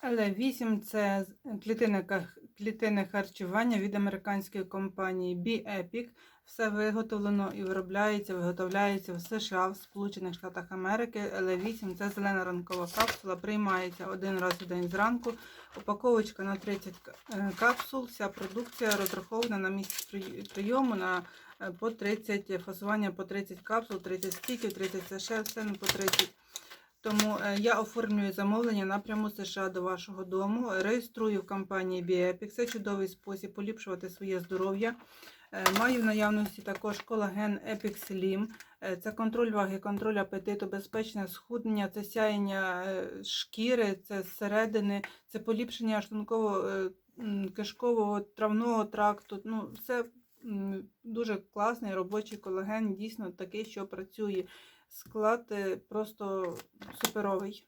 Але 8 це клітинне, ка- харчування від американської компанії B-Epic. Все виготовлено і виробляється, виготовляється в США, в Сполучених Штатах Америки. L8 це зелена ранкова капсула, приймається один раз в день зранку. Упаковочка на 30 е, капсул. Вся продукція розрахована на місць прийому на е, по 30 фасування по 30 капсул, 30 стіків, 30 саше, все по 30. Тому е, я оформлюю замовлення напряму США до вашого дому. Реєструю в компанії BioEpic. Це чудовий спосіб поліпшувати своє здоров'я. Е, Маю в наявності також колаген Epic Slim. Е, Це контроль ваги, контроль апетиту, безпечне схуднення, це сяєння шкіри, це зсередини, це поліпшення шлунково-кишкового травного тракту. Ну, м, дуже класний робочий колаген, дійсно такий, що працює. Склад е, просто суперовий.